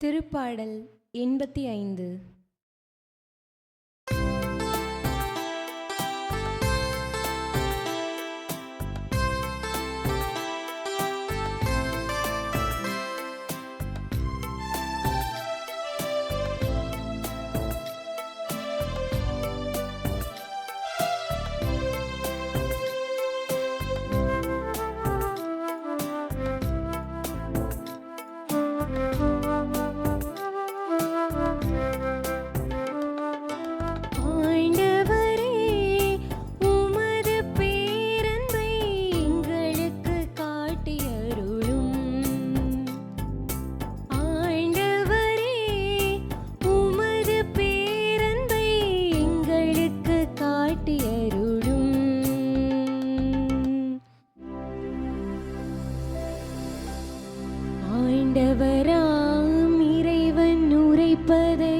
திருப்பாடல் எண்பத்தி ஐந்து. உரைப்பதை